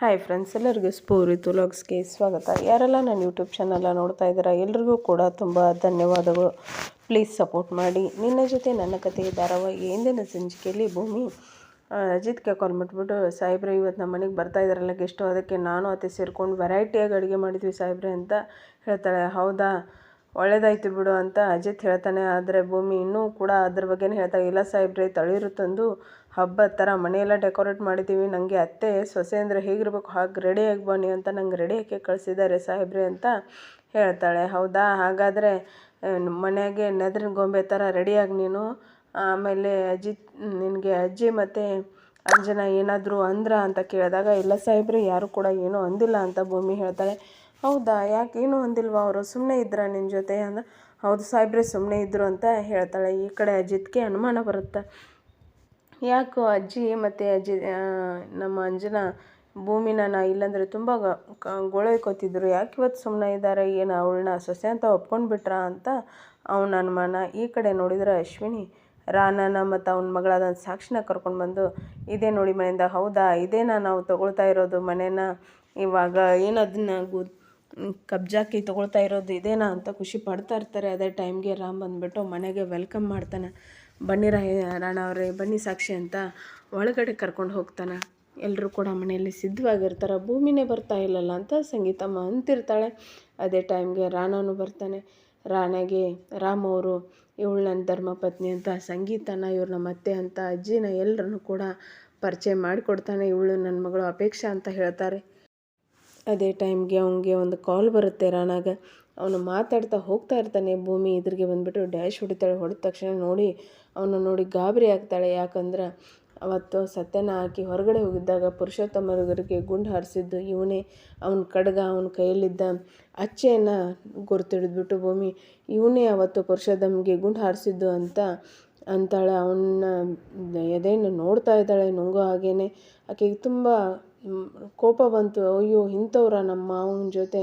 Hi friends ಎಲ್ಲರಿಗೂ ಸ್ಪೂರಿ ತುಲಾಗ್ಸ್ಗೆ ಸ್ವಾಗತ. ಯಾರೆಲ್ಲ ನನ್ನ ಯೂಟ್ಯೂಬ್ ಚಾನಲ್ನ ನೋಡ್ತಾ ಇದ್ದೀರಾ, ಎಲ್ರಿಗೂ ಕೂಡ ತುಂಬ ಧನ್ಯವಾದಗಳು. ಪ್ಲೀಸ್ ಸಪೋರ್ಟ್ ಮಾಡಿ. ನಿನ್ನ ಜೊತೆ ನನ್ನ ಕತೆ ಧಾರಾವಾಹಿ ಹಿಂದಿನ ಸಂಚಿಕೆಯಲ್ಲಿ ಭೂಮಿ. ಅಜಿತ್ಗೆ ಕಾಲ್ ಮಾಡಿಬಿಟ್ಟು, ಸಾಹೇಬ್ರೆ ಇವತ್ತು ನಮ್ಮ ಮನೆಗೆ ಬರ್ತಾ ಇದ್ದಾರಲ್ಲ ಗೆಸ್ಟು ಅದಕ್ಕೆ ನಾನು ಅತ್ತೆ ಸೇರಿಕೊಂಡು ವೆರೈಟಿಯಾಗಿ ಅಡುಗೆ ಮಾಡಿದ್ವಿ ಸಾಹೇಬ್ರೆ, ಅಂತ ಹೇಳ್ತಾಳೆ. ಹೌದಾ? ಒಳ್ಳೇದಾಯ್ತು ಬಿಡು, ಅಂತ ಅಜಿತ್ ಹೇಳ್ತಾನೆ. ಆದರೆ ಭೂಮಿ ಇನ್ನೂ ಕೂಡ ಅದ್ರ ಬಗ್ಗೆನೇ ಹೇಳ್ತಾ ಇಲ್ಲ ಸಾಹೇಬ್ರೆ, ತಳಿರು ತಂದು ಹಬ್ಬದ ಥರ ಮನೆಯೆಲ್ಲ ಡೆಕೋರೇಟ್ ಮಾಡಿದ್ದೀವಿ. ನನಗೆ ಅತ್ತೆ ಸೊಸೆ ಅಂದರೆ ಹೇಗಿರಬೇಕು, ಹಾಗೆ ರೆಡಿಯಾಗಿ ಬನ್ನಿ ಅಂತ ನಂಗೆ ರೆಡಿ ಹಾಕಿ ಕಳಿಸಿದ್ದಾರೆ ಸಾಹೇಬ್ರೆ ಅಂತ ಹೇಳ್ತಾಳೆ. ಹೌದಾ? ಹಾಗಾದರೆ ಮನೆಯಾಗೆ ನೆದ್ರಿನ ಗೊಂಬೆ ಥರ ರೆಡಿಯಾಗಿ ನೀನು. ಆಮೇಲೆ ಅಜಿತ್ ನಿನಗೆ ಅಜ್ಜಿ ಮತ್ತು ಅಂಜನ ಏನಾದರೂ ಅಂದ್ರ ಅಂತ ಕೇಳಿದಾಗ, ಇಲ್ಲ ಸಾಹೇಬ್ರೆ, ಯಾರು ಕೂಡ ಏನೂ ಅಂದಿಲ್ಲ ಅಂತ ಭೂಮಿ ಹೇಳ್ತಾಳೆ. ಹೌದಾ? ಯಾಕೆ ಏನೂ ಅಂದಿಲ್ವಾ ಅವರು? ಸುಮ್ಮನೆ ಇದ್ರ ನಿನ್ನ ಜೊತೆ ಅಂದ್ರೆ? ಹೌದು ಸಾಹೇಬ್ರೆ ಸುಮ್ಮನೆ ಇದ್ದರು ಅಂತ ಹೇಳ್ತಾಳೆ. ಈ ಕಡೆ ಅಜಿತ್ಗೆ ಅನುಮಾನ ಬರುತ್ತೆ. ಯಾಕೋ ಅಜ್ಜಿ ಮತ್ತು ಅಜ್ಜಿ ನಮ್ಮ ಅಂಜನಾ ಭೂಮಿನ ನಾ ಇಲ್ಲಾಂದರೆ ತುಂಬ ಗೊಳೋಯ್ಕೊತಿದ್ರು ಯಾಕೆ ಇವತ್ತು ಸುಮ್ಮನೆ ಇದ್ದಾರೆ ಏನು ಅವಳನ್ನ ಸೊಸೆ ಅಂತ ಒಪ್ಕೊಂಡು ಬಿಟ್ರಾ ಅಂತ ಅವನ ಅನುಮಾನ. ಈ ಕಡೆ ನೋಡಿದ್ರೆ ಅಶ್ವಿನಿ ರಾನನ ಮತ್ತು ಅವನ ಮಗಳಾದ ಸಾಕ್ಷಿನ ಕರ್ಕೊಂಡು ಬಂದು, ಇದೇ ನೋಡಿ ಮನೆಯಿಂದ, ಹೌದಾ? ಇದೇನಾ ನಾವು ತಗೊಳ್ತಾ ಇರೋದು ಮನೇನ? ಇವಾಗ ಏನು ಅದನ್ನ ಗು, ಕಬ್ಜಾಕಿ ತೊಗೊಳ್ತಾ ಇರೋದು ಇದೇನಾ? ಅಂತ ಖುಷಿ ಪಡ್ತಾ ಇರ್ತಾರೆ. ಅದೇ ಟೈಮ್ಗೆ ರಾಮ್ ಬಂದುಬಿಟ್ಟು ಮನೆಗೆ ವೆಲ್ಕಮ್ ಮಾಡ್ತಾನೆ. ಬನ್ನಿ ರಾಯ ರಾಣ ಅವರೇ, ಬನ್ನಿ ಸಾಕ್ಷಿ ಅಂತ ಒಳಗಡೆ ಕರ್ಕೊಂಡು ಹೋಗ್ತಾನೆ. ಎಲ್ಲರೂ ಕೂಡ ಮನೆಯಲ್ಲಿ ಸಿದ್ಧವಾಗಿರ್ತಾರೆ. ಭೂಮಿನೇ ಬರ್ತಾ ಇಲ್ಲಲ್ಲ ಅಂತ ಸಂಗೀತಮ್ಮ ಅಂತಿರ್ತಾಳೆ. ಅದೇ ಟೈಮ್ಗೆ ರಾಣನು ಬರ್ತಾನೆ. ರಾಣೆಗೆ ರಾಮ್ ಅವರು, ಇವಳು ನನ್ನ ಧರ್ಮಪತ್ನಿ ಅಂತ, ಸಂಗೀತನ, ಇವ್ರು ನಮ್ಮ ಅತ್ತೆ ಅಂತ, ಅಜ್ಜಿನ ಎಲ್ಲರನ್ನು ಕೂಡ ಪರಿಚಯ ಮಾಡಿಕೊಡ್ತಾನೆ. ಇವಳು ನನ್ನ ಮಗಳು ಅಪೇಕ್ಷಾ ಅಂತ ಹೇಳ್ತಾರೆ. ಅದೇ ಟೈಮ್ಗೆ ಅವನಿಗೆ ಒಂದು ಕಾಲ್ ಬರುತ್ತೆ ರಾಣಾಗ. ಅವನು ಮಾತಾಡ್ತಾ ಹೋಗ್ತಾ ಇರ್ತಾನೆ. ಭೂಮಿ ಎದುರಿಗೆ ಬಂದುಬಿಟ್ಟು ಡ್ಯಾಶ್ ಹೊಡಿತಾಳೆ. ಹೊಡೆದ ತಕ್ಷಣ ನೋಡಿ ಅವನು ನೋಡಿ ಗಾಬರಿ ಆಗ್ತಾಳೆ. ಯಾಕಂದ್ರೆ ಅವತ್ತು ಸತ್ಯನ ಹಾಕಿ ಹೊರಗಡೆ ಹೋಗಿದ್ದಾಗ ಪುರುಷೋತ್ತಮರಿಗೆ ಗುಂಡು ಹಾರಿಸಿದ್ದು. ಇವನೇ ಅವನ ಕಡ್ಗ, ಅವನ ಕೈಯಲ್ಲಿದ್ದ ಅಚ್ಚೆಯನ್ನು ಗುರುತಿಡಿದ್ಬಿಟ್ಟು, ಭೂಮಿ, ಇವನೇ ಅವತ್ತು ಪುರುಷೋತ್ತಮ್ಗೆ ಗುಂಡು ಹಾರಿಸಿದ್ದು ಅಂತ ಅಂತಾಳೆ. ಅವನ್ನ ಎದೆಯನ್ನು ನೋಡ್ತಾ ಇದ್ದಾಳೆ, ನುಂಗೋ ಹಾಗೇನೆ. ಆಕೆಗೆ ತುಂಬ ಕೋಪ ಬಂತು. ಅಯ್ಯೋ, ಇಂಥವ್ರ ನಮ್ಮ ಮಾವನ ಜೊತೆ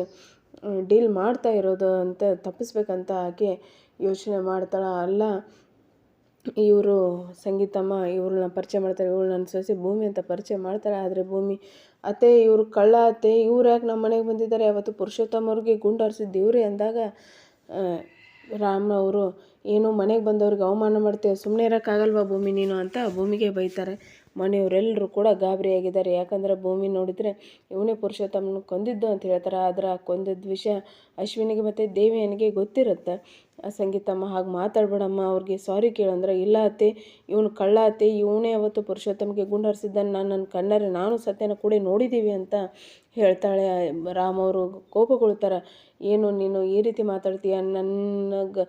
ಡೀಲ್ ಮಾಡ್ತಾ ಇರೋದು ಅಂತ ತಪ್ಪಿಸ್ಬೇಕಂತ ಆಕೆ ಯೋಚನೆ ಮಾಡ್ತಾಳೆ. ಅಲ್ಲ, ಇವರು ಸಂಗೀತಮ್ಮ, ಇವ್ರನ್ನ ಪರಿಚಯ ಮಾಡ್ತಾರೆ ಇವಳು ನನ್ನ ಸೊಸೆ ಭೂಮಿ ಅಂತ ಪರಿಚಯ ಮಾಡ್ತಾರೆ. ಆದರೆ ಭೂಮಿ, ಅತ್ತೆ, ಇವರು ಕಳ್ಳ ಅತ್ತೆ, ಇವ್ರು ಯಾಕೆ ನಮ್ಮ ಮನೆಗೆ ಬಂದಿದ್ದಾರೆ? ಅವತ್ತು ಪುರುಷೋತ್ತಮ ಅವ್ರಿಗೆ ಗುಂಡು ಹಾರಿಸಿದ್ದು ಇವರೇ ಅಂದಾಗ ರಾಮ್ ಅವರು, ಏನು ಮನೆಗೆ ಬಂದವ್ರಿಗೆ ಅವಮಾನ ಮಾಡ್ತೇವೆ ಸುಮ್ಮನೆ ಇರೋಕ್ಕಾಗಲ್ವಾ ಭೂಮಿ ನೀನು? ಅಂತ ಭೂಮಿಗೆ ಬೈತಾರೆ. ಮನೆಯವರೆಲ್ಲರೂ ಕೂಡ ಗಾಬರಿಯಾಗಿದ್ದಾರೆ. ಯಾಕಂದರೆ ಭೂಮಿ ನೋಡಿದರೆ ಇವನೇ ಪುರುಷೋತ್ತಮನ ಕೊಂದಿದ್ದು ಅಂತ ಹೇಳ್ತಾರೆ. ಆದರೆ ಆ ಕೊಂದಿದ್ದ ವಿಷಯ ಅಶ್ವಿನಿಗೆ ಮತ್ತು ದೇವಿಯನಿಗೆ ಗೊತ್ತಿರುತ್ತೆ. ಸಂಗೀತಮ್ಮ ಹಾಗೆ ಮಾತಾಡ್ಬೇಡಮ್ಮ, ಅವ್ರಿಗೆ ಸಾರಿ ಕೇಳಂದ್ರೆ, ಇಲ್ಲ ಅತ್ತೆ, ಇವನು ಕಳ್ಳ ಅತ್ತೆ, ಇವನೇ ಅವತ್ತು ಪುರುಷೋತ್ತಮಗೆ ಗುಂಡು ಹರಿಸಿದ್ದನ್ನು ನಾನು ನನ್ನ ಕಣ್ಣರೆ ನಾನು ಸತ್ಯನ ಕೂಡ ನೋಡಿದ್ದೀವಿ ಅಂತ ಹೇಳ್ತಾಳೆ. ರಾಮ್ ಅವರು ಕೋಪಗೊಳ್ತಾರೆ. ಏನು ನೀನು ಈ ರೀತಿ ಮಾತಾಡ್ತೀಯ? ನನಗೆ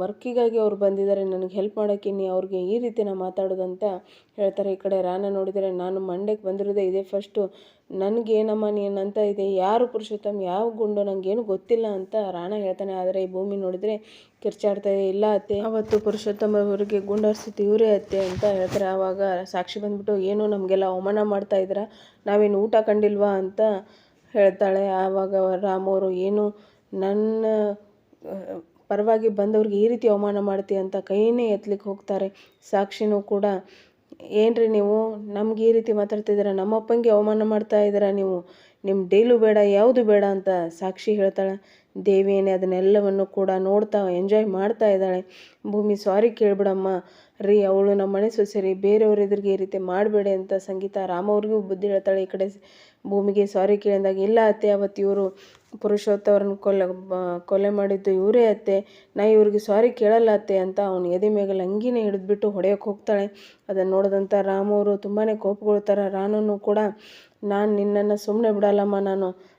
ವರ್ಕಿಗಾಗಿ ಅವ್ರು ಬಂದಿದ್ದಾರೆ, ನನಗೆ ಹೆಲ್ಪ್ ಮಾಡೋಕ್ಕೆ ನೀ ಅವ್ರಿಗೆ ಈ ರೀತಿನ ಮಾತಾಡೋದಂತ ಹೇಳ್ತಾರೆ. ಈ ಕಡೆ ರಾನ ನೋಡಿದರೆ ನಾನು ಮಂಡ್ಯಕ್ಕೆ ಬಂದಿರೋದೇ ಇದೇ ಫಸ್ಟು ನನಗೇನಮ್ಮ ನೀನಂತ ಇದೆ ಯಾರು ಪುರುಷೋತ್ತಮ್? ಯಾವ ಗುಂಡು? ನನಗೇನು ಗೊತ್ತಿಲ್ಲ ಅಂತ ರಾಣ ಹೇಳ್ತಾನೆ. ಆದರೆ ಈ ಭೂಮಿ ನೋಡಿದರೆ ಕಿರ್ಚಾಡ್ತಾ ಇದೆ. ಇಲ್ಲ ಅತ್ತೆ ಅವತ್ತು ಪುರುಷೋತ್ತಮ ಅವರಿಗೆ ಗುಂಡು ಹರಿಸಿದ್ದು ಇವರೇ ಅತ್ತೆ ಅಂತ ಹೇಳ್ತಾರೆ. ಆವಾಗ ಸಾಕ್ಷಿ ಬಂದ್ಬಿಟ್ಟು, ಏನು ನಮಗೆಲ್ಲ ಅವಮಾನ ಮಾಡ್ತಾ ಇದ್ದೀರಾ? ನಾವೇನು ಊಟ ಕಂಡಿಲ್ವಾ? ಅಂತ ಹೇಳ್ತಾಳೆ. ಆವಾಗ ರಾಮವರು ಏನು? ನನ್ನ ಪರವಾಗಿ ಬಂದವ್ರಿಗೆ ಈ ರೀತಿ ಅವಮಾನ ಮಾಡ್ತೀಯ ಅಂತ ಕೈನೇ ಎತ್ತಲಿಕ್ಕೆ ಹೋಗ್ತಾರೆ. ಸಾಕ್ಷಿನೂ ಕೂಡ, ಏನ್ರಿ ನೀವು? ನಮ್ಗೆ ಈ ರೀತಿ ಮಾತಾಡ್ತಿದ್ದೀರ? ನಮ್ಮಪ್ಪಂಗೆ ಅವಮಾನ ಮಾಡ್ತಾ ಇದ್ದೀರಾ ನೀವು? ನಿಮ್ಮ ಡೀಲು ಬೇಡ, ಯಾವುದು ಬೇಡ ಅಂತ ಸಾಕ್ಷಿ ಹೇಳ್ತಾಳೆ. ದೇವಿಯೇನೇ, ಅದನ್ನೆಲ್ಲವನ್ನು ಕೂಡ ನೋಡ್ತಾ, ಎಂಜಾಯ್ ಮಾಡ್ತಾ ಇದ್ದಾಳೆ. ಭೂಮಿ, ಸಾರಿ ಕೇಳ್ಬಿಡಮ್ಮ. ರೀ, ಅವಳು ನಮ್ಮ ಮನೆ ಸೊಸೆ ರೀ ಬೇರೆಯವ್ರ ಎದುರಿಗೆ ಈ ರೀತಿ ಮಾಡಬೇಡಿ ಅಂತ ಸಂಗೀತ ರಾಮ ಅವ್ರಿಗೂ ಬುದ್ಧಿ ಹೇಳ್ತಾಳೆ ಈ ಕಡೆ. ಭೂಮಿಗೆ ಸಾರಿ ಕೇಳಿದಾಗ, ಇಲ್ಲ ಅತ್ತೆ, ಅವತ್ತು ಇವರು ಪುರುಷೋತ್ತವ್ರನ್ನ ಕೊಲೆ, ಬ- ಕೊಲೆ ಮಾಡಿದ್ದು ಇವರೇ ಅತ್ತೆ. ನಾ ಇವ್ರಿಗೆ ಸಾರಿ ಕೇಳಲ್ಲ ಅತ್ತೆ ಅಂತ ಅವನು ಎದೆ ಮೇಲೆ ಅಂಗಿನೇ ಹಿಡಿದ್ಬಿಟ್ಟು ಹೊಡೆಯೋಕೆ ಹೋಗ್ತಾಳೆ. ಅದನ್ನು ನೋಡಿದಂಥ ರಾಮ ಅವರು ತುಂಬಾ ಕೋಪಗೊಳ್ತಾರೆ. ರಾನೂ ಕೂಡ, ನಾನು ನಿನ್ನನ್ನು ಸುಮ್ಮನೆ ಬಿಡಲ್ಲಮ್ಮ ನಾನು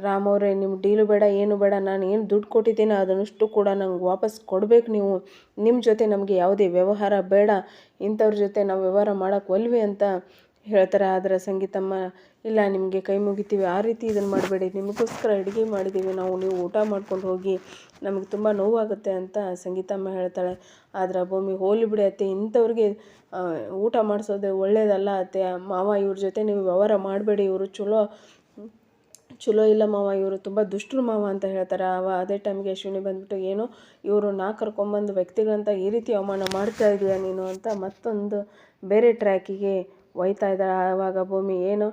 ರಾಮ್ ಅವರೇ ನಿಮ್ಮ ಡೀಲು ಬೇಡ, ಏನು ಬೇಡ, ನಾನು ಏನು ದುಡ್ಡು ಕೊಟ್ಟಿದ್ದೀನಿ ಅದನ್ನಷ್ಟು ಕೂಡ ನಂಗೆ ವಾಪಸ್ ಕೊಡಬೇಕು ನೀವು. ನಿಮ್ಮ ಜೊತೆ ನಮಗೆ ಯಾವುದೇ ವ್ಯವಹಾರ ಬೇಡ. ಇಂಥವ್ರ ಜೊತೆ ನಾವು ವ್ಯವಹಾರ ಮಾಡೋಕ್ಕೆ ಒಲ್ವಿ ಅಂತ ಹೇಳ್ತಾರೆ, ಆದರೆ ಸಂಗೀತಮ್ಮ, ಇಲ್ಲ, ನಿಮಗೆ ಕೈ ಮುಗಿತೀವಿ. ಆ ರೀತಿ ಇದನ್ನು ಮಾಡಬೇಡಿ. ನಿಮಗೋಸ್ಕರ ಅಡುಗೆ ಮಾಡಿದ್ದೀವಿ ನಾವು, ನೀವು ಊಟ ಮಾಡ್ಕೊಂಡು ಹೋಗಿ ನಮಗೆ ತುಂಬ ನೋವಾಗುತ್ತೆ ಅಂತ ಸಂಗೀತಮ್ಮ ಹೇಳ್ತಾಳೆ. ಆದರೆ ಭೂಮಿ ಹೋಲಿ ಬಿಡಿ ಅತ್ತೆ. ಇಂಥವ್ರಿಗೆ ಊಟ ಮಾಡಿಸೋದೆ ಒಳ್ಳೇದಲ್ಲ ಅತ್ತೆ. ಮಾವ ಇವ್ರ ಜೊತೆ ನೀವು ವ್ಯವಹಾರ ಮಾಡಬೇಡಿ. ಇವರು ಚಲೋ ಚಲೋ ಇಲ್ಲ ಮಾವ. ಇವರು ತುಂಬ ದುಷ್ಟರು ಮಾವ ಅಂತ ಹೇಳ್ತಾರೆ. ಅವ ಅದೇ ಟೈಮ್ಗೆ ಅಶ್ವಿನಿ ಬಂದ್ಬಿಟ್ಟು, ಏನು, ಇವರು ನಾ ಕರ್ಕೊಂಬಂದು ವ್ಯಕ್ತಿಗಳಂತ ಈ ರೀತಿ ಅವಮಾನ ಮಾಡ್ತಾ ಇದೀಯ ನೀನು? ಅಂತ ಮತ್ತೊಂದು ಬೇರೆ ಟ್ರ್ಯಾಕಿಗೆ ಒಯ್ತಾ ಇದ್ದಾಳೆ. ಆವಾಗ ಭೂಮಿ, ಏನು?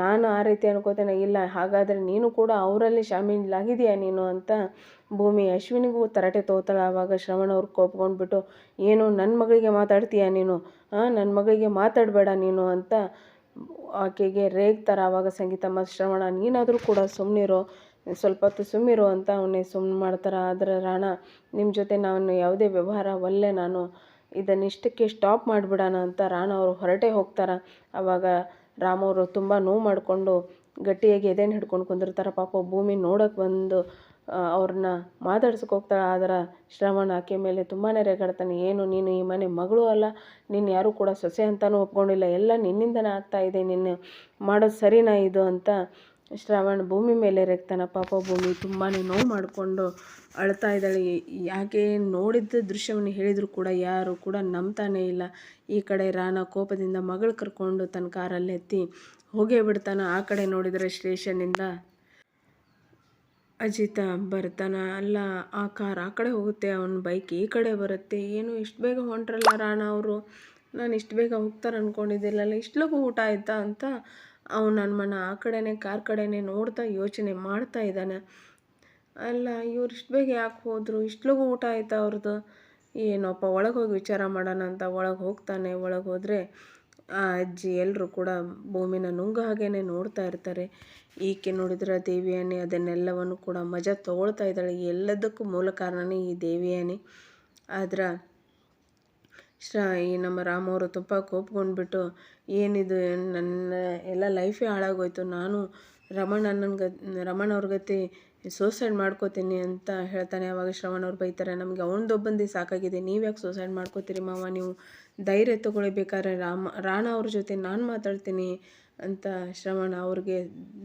ನಾನು ಆ ರೀತಿ ಅನ್ಕೋತೇನೆ. ಇಲ್ಲ, ಹಾಗಾದರೆ ನೀನು ಕೂಡ ಅವರಲ್ಲಿ ಶಾಮೀಲಾಗಿದೆಯಾ ನೀನು? ಅಂತ ಭೂಮಿ ಅಶ್ವಿನಿಗೂ ತರಟೆ ತೋತಾಳೆ. ಆವಾಗ ಶ್ರವಣ ಕೋಪ್ಕೊಂಡ್ಬಿಟ್ಟು ಏನು ನನ್ನ ಮಗಳಿಗೆ ಮಾತಾಡ್ತೀಯಾ ನೀನು? ಹಾಂ ನನ್ನ ಮಗಳಿಗೆ ಮಾತಾಡಬೇಡ ನೀನು? ಅಂತ ಆಕೆಗೆ ರೇಗ್ತಾರೆ. ಆವಾಗ ಸಂಗೀತಮ್ಮ, ಶ್ರವಣ, ನೀನಾದರೂ ಕೂಡ ಸುಮ್ಮನಿರೋ ಸ್ವಲ್ಪ ಹೊತ್ತು ಸುಮ್ಮಿರು ಅಂತ ಅವನೇ ಸುಮ್ಮನೆ ಮಾಡ್ತಾರೆ. ಆದರೆ ರಾಣ ನಿಮ್ಮ ಜೊತೆ ನಾನು ಯಾವುದೇ ವ್ಯವಹಾರ ಒಲ್ಲೆ ನಾನು. ಇದನ್ನಿಷ್ಟಕ್ಕೆ ಸ್ಟಾಪ್ ಮಾಡಿಬಿಡೋಣ ಅಂತ ರಾಣ ಅವರು ಹೊರಟೆ ಹೋಗ್ತಾರೆ. ಆವಾಗ ರಾಮವರು ತುಂಬ ನೋವು ಮಾಡಿಕೊಂಡು ಗಟ್ಟಿಯಾಗಿ ಎದೆನ ಹಿಡ್ಕೊಂಡು ಕುಂದಿರ್ತಾರೆ. ಪಾಪ ಭೂಮಿ ನೋಡೋಕೆ ಬಂದು ಅವ್ರನ್ನ ಮಾತಾಡ್ಸಕ್ಕೆ ಹೋಗ್ತಾಳೆ. ಆದ್ರೆ ಶ್ರವಣ ಆಕೆ ಮೇಲೆ ತುಂಬಾ ರೇಗಾಡ್ತಾನೆ. ಏನು, ನೀನು ಈ ಮನೆ ಮಗಳು ಅಲ್ಲ. ನೀನು ಯಾರೂ ಕೂಡ ಸೊಸೆ ಅಂತಲೂ ಒಪ್ಕೊಂಡಿಲ್ಲ. ಎಲ್ಲ ನಿನ್ನಿಂದನೇ ಆಗ್ತಾ ಇದೆ. ನಿನ್ನ ಮಾಡೋದು ಸರಿನಾ ಇದು ಅಂತ ಶ್ರವಣ್ ಭೂಮಿ ಮೇಲೆ ರೇಗ್ತಾನೆ ಪಾಪ ಭೂಮಿ ತುಂಬಾ ನೋವು ಮಾಡಿಕೊಂಡು ಅಳ್ತಾ ಇದ್ದಾಳೆ. ಯಾಕೆ ನೋಡಿದ್ದ ದೃಶ್ಯವನ್ನು ಹೇಳಿದರೂ ಕೂಡ ಯಾರು ಕೂಡ ನಂಬ್ತಾನೇ ಇಲ್ಲ. ಈ ಕಡೆ ರಾಣ ಕೋಪದಿಂದ ಮಗಳು ಕರ್ಕೊಂಡು ತನ್ನ ಕಾರಲ್ಲಿ ಎತ್ತಿ ಹೋಗೇ ಬಿಡ್ತಾನೆ. ಆ ಕಡೆ ನೋಡಿದರೆ ಸ್ಟೇಷನ್ನಿಂದ ಅಜಿತ ಬರ್ತಾನ. ಅಲ್ಲ, ಆ ಕಾರ್ ಆ ಕಡೆ ಹೋಗುತ್ತೆ, ಅವನ ಬೈಕ್ ಈ ಕಡೆ ಬರುತ್ತೆ. ಏನು, ಇಷ್ಟು ಬೇಗ ಹೊಂಟ್ರಲ್ಲ ರಾಣ ಅವರು? ನಾನು ಇಷ್ಟು ಬೇಗ ಹೋಗ್ತಾರೆ ಅಂದ್ಕೊಂಡಿದ್ದಿಲ್ಲಲ್ಲ ಇಷ್ಟು ಲಘು ಊಟ ಆಯಿತಾ ಅಂತ ಅವನು ನನ್ನ ಮನ ಆ ಕಡೆನೇ, ಕಾರ್ ಕಡೆನೇ ನೋಡ್ತಾ ಯೋಚನೆ ಮಾಡ್ತಾ ಇದ್ದಾನೆ. ಅಲ್ಲ, ಇವ್ರು ಇಷ್ಟು ಬೇಗ ಯಾಕೆ ಹೋದರು? ಇಷ್ಟಲಗೂ ಊಟ ಆಯ್ತಾ ಅವ್ರದ್ದು ಏನಪ್ಪ, ಒಳಗೆ ಹೋಗಿ ವಿಚಾರ ಮಾಡೋಣ ಅಂತ ಒಳಗೆ ಹೋಗ್ತಾನೆ. ಒಳಗೆ ಹೋದರೆ ಆ ಅಜ್ಜಿ ಎಲ್ಲರೂ ಕೂಡ ಭೂಮಿನ ನುಂಗ ಹಾಗೇನೆ ನೋಡ್ತಾ ಇರ್ತಾರೆ. ಈಕೆ ನೋಡಿದ್ರೆ ದೇವಿಯಾನಿ ಅದನ್ನೆಲ್ಲವನ್ನು ಕೂಡ ಮಜಾ ತಗೊಳ್ತಾ ಇದ್ದಾಳೆ. ಎಲ್ಲದಕ್ಕೂ ಮೂಲ ಕಾರಣನೇ ಈ ದೇವಿಯಾನಿ ಆದ್ರೆ ಶ್ರಾ ಈ ನಮ್ಮ ರಾಮವರು ತುಂಬ ಕೋಪ್ಕೊಂಡ್ಬಿಟ್ಟು ಏನಿದು ನನ್ನ ಎಲ್ಲ ಲೈಫೇ ಹಾಳಾಗೋಯ್ತು. ನಾನು ರಮಣ ನನ್ನ ಗ ರಮಣ ಅವ್ರ ಗತಿ ಸೂಸೈಡ್ ಮಾಡ್ಕೋತೀನಿ ಅಂತ ಹೇಳ್ತಾನೆ. ಅವಾಗ ಶ್ರವಣ್ ಅವ್ರು ಬೈತಾರೆ, ನಮಗೆ ಅವನದೊಬ್ಬಂದಿ ಸಾಕಾಗಿದೆ, ನೀವು ಯಾಕೆ ಸೂಸೈಡ್ ಮಾಡ್ಕೋತೀರಿ ಮಾವ? ನೀವು ಧೈರ್ಯ ತೊಗೊಳ್ಬೇಕಾದ್ರೆ ರಾಮ, ರಾಣ ಅವ್ರ ಜೊತೆ ನಾನು ಮಾತಾಡ್ತೀನಿ ಅಂತ ಶ್ರವಣ ಅವ್ರಿಗೆ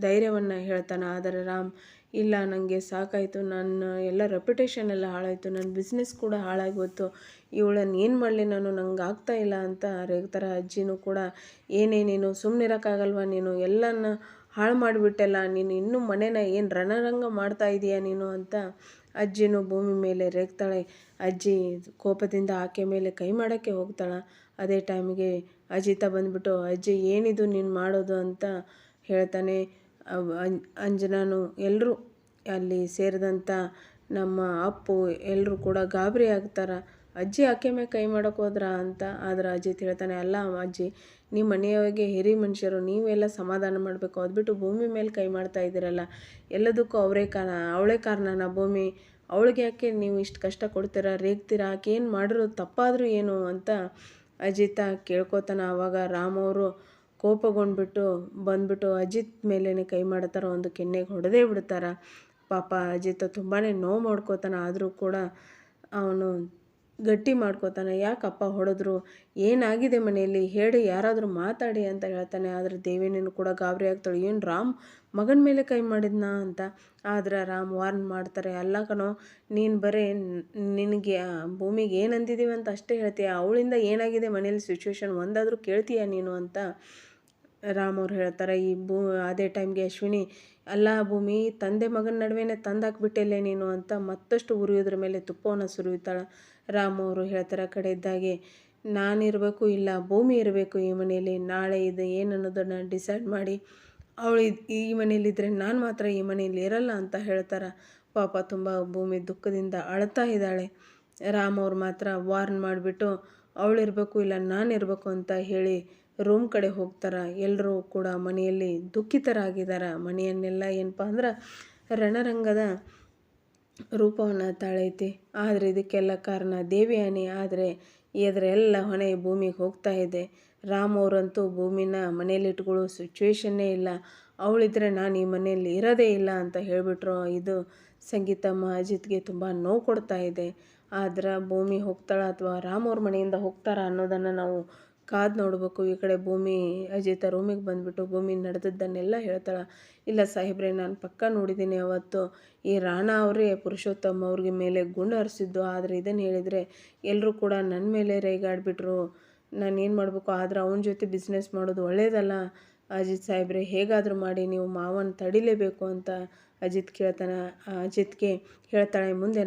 ಧೈರ್ಯವನ್ನು ಹೇಳ್ತಾನೆ. ಆದರೆ ರಾಮ್ ಇಲ್ಲ ನನಗೆ ಸಾಕಾಯಿತು. ನನ್ನ ಎಲ್ಲ ರೆಪ್ಯುಟೇಷನ್ ಎಲ್ಲ ಹಾಳಾಯಿತು. ನನ್ನ ಬಿಸ್ನೆಸ್ ಕೂಡ ಹಾಳಾಗೋಯ್ತು. ಇವಳನ್ನು ಏನು ಮಾಡಲಿ ನಾನು? ನಂಗೆ ಆಗ್ತಾ ಇಲ್ಲ ಅಂತ ರೇಗ್ತಾರ ಅಜ್ಜಿನೂ ಕೂಡ. ಏನೇನೇನು ಸುಮ್ಮನಿರೋಕ್ಕಾಗಲ್ವ ನೀನು? ಎಲ್ಲನ ಹಾಳು ಮಾಡಿಬಿಟ್ಟೆಲ್ಲ. ನೀನು ಇನ್ನೂ ಮನೇನ ಏನು ರಣರಂಗ ಮಾಡ್ತಾ ಇದೀಯಾ ನೀನು ಅಂತ ಅಜ್ಜಿನೂ ಭೂಮಿ ಮೇಲೆ ರೇಗ್ತಾಳೆ. ಅಜ್ಜಿ ಕೋಪದಿಂದ ಆಕೆ ಮೇಲೆ ಕೈ ಮಾಡೋಕ್ಕೆ ಹೋಗ್ತಾಳೆ. ಅದೇ ಟೈಮಿಗೆ ಅಜಿತ ಬಂದ್ಬಿಟ್ಟು, ಅಜ್ಜಿ, ಏನಿದು ನೀನು ಮಾಡೋದು? ಅಂತ ಹೇಳ್ತಾನೆ. ಅಂಜನಾನು ಎಲ್ಲರೂ ಅಲ್ಲಿ ಸೇರಿದಂಥ ನಮ್ಮ ಅಪ್ಪು ಎಲ್ಲರೂ ಕೂಡ ಗಾಬರಿ ಆಗ್ತಾರೆ. ಅಜ್ಜಿ ಆಕೆ ಮೇಲೆ ಕೈ ಮಾಡೋಕೆ ಹೋದ್ರ ಅಂತ ಆದ್ರೆ ಅಜ್ಜಿ ಹೇಳ್ತಾನೆ ಅಲ್ಲ ಅಜ್ಜಿ ನಿಮ್ಮ ಮನೆಯೊಳಗೆ ಹಿರಿ ಮನುಷ್ಯರು ನೀವೆಲ್ಲ ಸಮಾಧಾನ ಮಾಡಬೇಕು. ಅದ್ಬಿಟ್ಟು ಭೂಮಿ ಮೇಲೆ ಕೈ ಮಾಡ್ತಾ ಇದ್ದೀರಲ್ಲ, ಎಲ್ಲದಕ್ಕೂ ಅವರೇ ಕಾರಣ, ಅವಳೇ ಕಾರಣನ ಭೂಮಿ. ಅವಳಿಗೆ ಯಾಕೆ ನೀವು ಇಷ್ಟು ಕಷ್ಟ ಕೊಡ್ತೀರಾ, ರೇಗ್ತೀರಾ, ಆಕೆ ಏನು ಮಾಡಿರೋ ತಪ್ಪಾದರೂ ಏನು? ಅಂತ ಅಜಿತ ಕೇಳ್ಕೊತಾನೆ. ಆವಾಗ ರಾಮ್ ಅವರು ಕೋಪಗೊಂಡ್ಬಿಟ್ಟು ಬಂದ್ಬಿಟ್ಟು ಅಜಿತ್ ಮೇಲೇ ಕೈ ಮಾಡ್ತಾರ ಒಂದು ಕೆನ್ನೆಗೆ ಹೊಡೆದೇ ಬಿಡ್ತಾರ. ಪಾಪ ಅಜಿತ್ ತುಂಬಾ ನೋವು ಮಾಡ್ಕೋತಾನ, ಆದರೂ ಕೂಡ ಅವನು ಗಟ್ಟಿ ಮಾಡ್ಕೋತಾನೆ. ಯಾಕಪ್ಪ ಹೊಡೆದ್ರು? ಏನಾಗಿದೆ ಮನೆಯಲ್ಲಿ? ಹೇಳಿ, ಯಾರಾದರೂ ಮಾತಾಡಿ ಅಂತ ಹೇಳ್ತಾನೆ. ಆದರೆ ದೇವೇನೇನು ಕೂಡ ಗಾಬರಿ ಆಗ್ತಾಳೆ. ಏನು ರಾಮ್, ಮಗನ ಮೇಲೆ ಕೈ ಮಾಡಿದ್ನಾ ಅಂತ? ಆದ್ರೆ ರಾಮ್ ವಾರ್ನ್ ಮಾಡ್ತಾರೆ, ಅಲ್ಲ ಕಣೋ, ನೀನು ಬರೀ, ನಿನಗೆ ಭೂಮಿಗೆ ಏನು ಅಂತ ಅಷ್ಟೇ ಹೇಳ್ತೀಯ. ಅವಳಿಂದ ಏನಾಗಿದೆ ಮನೇಲಿ ಸಿಚುವೇಶನ್? ಒಂದಾದರೂ ಕೇಳ್ತೀಯ ನೀನು? ಅಂತ ರಾಮ್ ಅವ್ರು ಹೇಳ್ತಾರೆ, ಈ ಭೂ, ಅದೇ ಟೈಮ್ಗೆ ಅಶ್ವಿನಿ, ಅಲ್ಲ ಭೂಮಿ, ತಂದೆ ಮಗನ ನಡುವೆನೇ ತಂದಾಕ್ಬಿಟ್ಟಿಲ್ಲೇ ನೀನು ಅಂತ ಮತ್ತಷ್ಟು ಉರಿಯೋದ್ರ ಮೇಲೆ ತುಪ್ಪವನ್ನು ಸುರಿಯುತ್ತಾಳೆ ರಾಮ್ ಅವರು ಹೇಳ್ತಾರೆ ಕಡೆ ಇದ್ದಾಗೆ. ನಾನಿರಬೇಕು ಇಲ್ಲ ಭೂಮಿ ಇರಬೇಕು ಈ ಮನೆಯಲ್ಲಿ, ನಾಳೆ ಇದು ಏನು ಡಿಸೈಡ್ ಮಾಡಿ, ಅವಳು ಈ ಮನೆಯಲ್ಲಿದ್ದರೆ ನಾನು ಮಾತ್ರ ಈ ಮನೆಯಲ್ಲಿ ಇರಲ್ಲ ಅಂತ ಹೇಳ್ತಾರೆ. ಪಾಪ ತುಂಬ ಭೂಮಿ ದುಃಖದಿಂದ ಅಳ್ತಾ ಇದ್ದಾಳೆ. ರಾಮ್ ಅವ್ರು ಮಾತ್ರ ವಾರ್ನ್ ಮಾಡಿಬಿಟ್ಟು ಅವಳಿರಬೇಕು ಇಲ್ಲ ನಾನಿರಬೇಕು ಅಂತ ಹೇಳಿ ರೂಮ್ ಕಡೆ ಹೋಗ್ತಾರೆ. ಎಲ್ಲರೂ ಕೂಡ ಮನೆಯಲ್ಲಿ ದುಃಖಿತರಾಗಿದ್ದಾರೆ ಮನೆಯನ್ನೆಲ್ಲ ಏನಪ್ಪ ಅಂದ್ರೆ ರಣರಂಗದ ರೂಪವನ್ನು ತಾಳೈತಿ. ಆದರೆ ಇದಕ್ಕೆಲ್ಲ ಕಾರಣ ದೇವಿಯಾನಿ. ಆದರೆ ಎಲ್ಲ ಹೊಣೆ ಭೂಮಿಗೆ ಹೋಗ್ತಾ ಇದೆ. ರಾಮ್ ಅವರಂತೂ ಭೂಮಿನ ಮನೇಲಿ ಇಟ್ಕೊಳ್ಳೋ ಸಿಚುವೇಶನ್ನೇ ಇಲ್ಲ. ಅವಳಿದ್ರೆ ನಾನು ಈ ಮನೆಯಲ್ಲಿ ಇರೋದೇ ಇಲ್ಲ ಅಂತ ಹೇಳಿಬಿಟ್ರು. ಇದು ಸಂಗೀತಮ್ಮ ಅಜಿತ್ಗೆ ತುಂಬ ನೋವು ಕೊಡ್ತಾ ಇದೆ. ಆದ್ರೆ ಭೂಮಿ ಹೋಗ್ತಾಳ ಅಥವಾ ರಾಮ್ ಅವ್ರ ಮನೆಯಿಂದ ಹೋಗ್ತಾರ ಅನ್ನೋದನ್ನು ನಾವು ಕಾದು ನೋಡಬೇಕು. ಈ ಕಡೆ ಭೂಮಿ ಅಜಿತ ರೂಮಿಗೆ ಬಂದುಬಿಟ್ಟು ಭೂಮಿ ನಡೆದದ್ದನ್ನೆಲ್ಲ ಹೇಳ್ತಾಳೆ. ಇಲ್ಲ ಸಾಹೇಬ್ರೆ, ನಾನು ಪಕ್ಕ ನೋಡಿದ್ದೀನಿ ಅವತ್ತು. ಈ ರಾಣ ಅವರೇ ಪುರುಷೋತ್ತಮ ಅವ್ರಿಗೆ ಮೇಲೆ ಗುಂಡು ಹರಿಸಿದ್ದು. ಆದರೆ ಇದನ್ನು ಹೇಳಿದರೆ ಎಲ್ಲರೂ ಕೂಡ ನನ್ನ ಮೇಲೆ ರೇಗಾಡ್ಬಿಟ್ರು. ನಾನು ಏನು ಮಾಡಬೇಕು? ಆದ್ರೆ ಅವನ ಜೊತೆ ಬಿಸ್ನೆಸ್ ಮಾಡೋದು ಒಳ್ಳೇದಲ್ಲ. ಅಜಿತ್ ಸಾಹೇಬ್ರೆ, ಹೇಗಾದರೂ ಮಾಡಿ, ನೀವು ಮಾವನ ತಡಿಲೇಬೇಕು ಅಂತ ಅಜಿತ್ ಕೇಳ್ತಾನೆ ಅಜಿತ್ಗೆ ಹೇಳ್ತಾಳೆ ಮುಂದೆ.